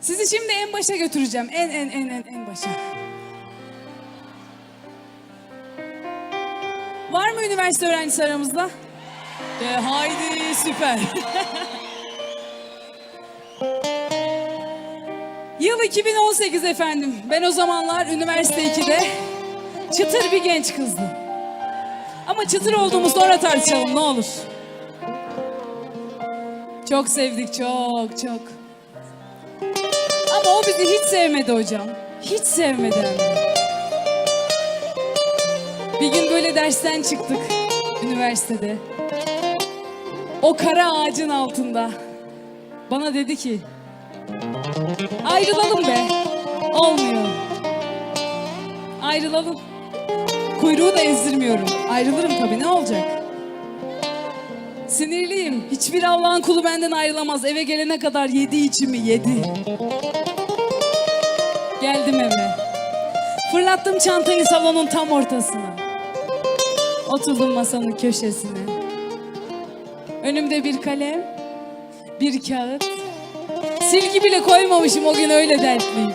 Sizi şimdi en başa götüreceğim. En en en en en başa. Var mı üniversite öğrencisi aramızda? E, haydi süper. Yıl 2018 efendim. Ben o zamanlar üniversite 2'de çıtır bir genç kızdım. Ama çıtır olduğumu sonra tartışalım ne olur. Çok sevdik çok çok. Ama o bizi hiç sevmedi hocam. Hiç sevmedi. Bir gün böyle dersten çıktık üniversitede. O kara ağacın altında. Bana dedi ki ayrılalım be. Olmuyor. Ayrılalım. Kuyruğu da ezdirmiyorum. Ayrılırım tabii ne olacak? Sinirliyim. Hiçbir Allah'ın kulu benden ayrılamaz. Eve gelene kadar yedi içimi yedi. Geldim eve. Fırlattım çantayı salonun tam ortasına. Oturdum masanın köşesine. Önümde bir kalem, bir kağıt. Silgi bile koymamışım o gün öyle dertliyim.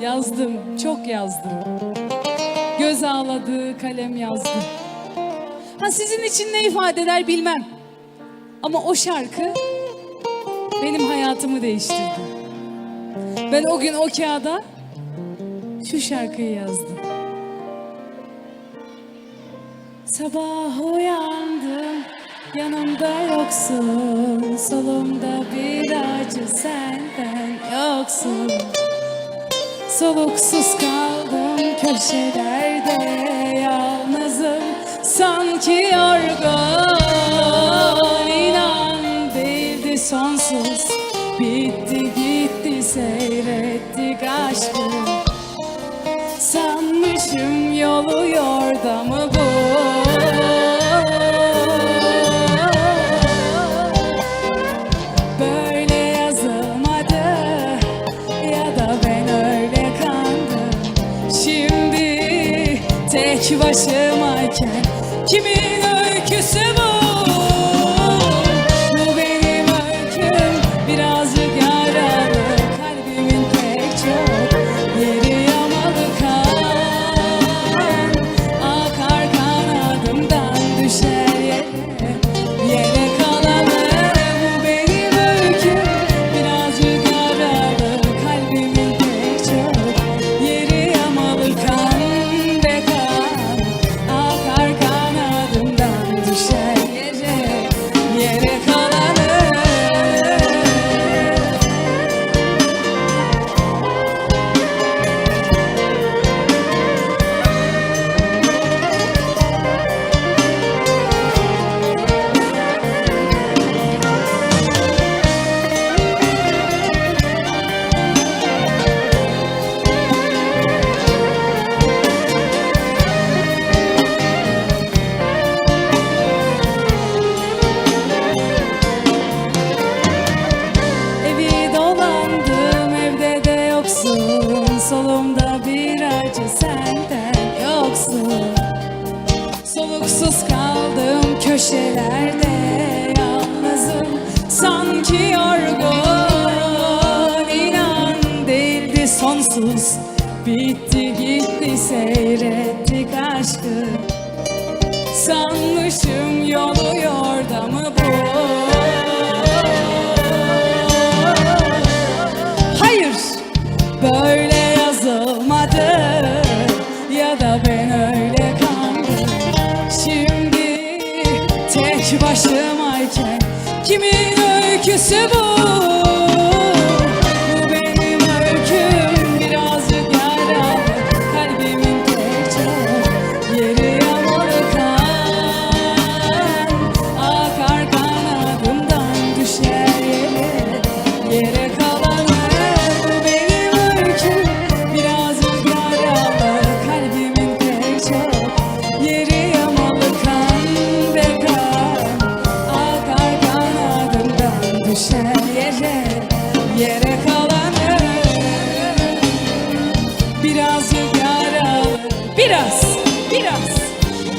Yazdım, çok yazdım. Göz ağladı, kalem yazdı. Ha sizin için ne ifade eder bilmem. Ama o şarkı benim hayatımı değiştirdi. Ben o gün o kağıda şu şarkıyı yazdım. Sabah uyandım, yanımda yoksun, solumda bir acı senden yoksun. Soluksuz kaldım köşelerde yalnızım sanki yorgun sanmışım yolu yordamı bu Böyle yazılmadı ya da ben öyle kandım Şimdi tek başımayken kimin öyküsü bu? Yoksun. Solumda bir acı senden yoksun. Soluksuz kaldım köşelerde yalnızım. Sanki yorgun inan değildi sonsuz. Bitti gitti seyrettik aşkı. Sanmışım Ya da ben öyle kandım Şimdi tek başımayken Kimin öyküsü bu?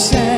céu.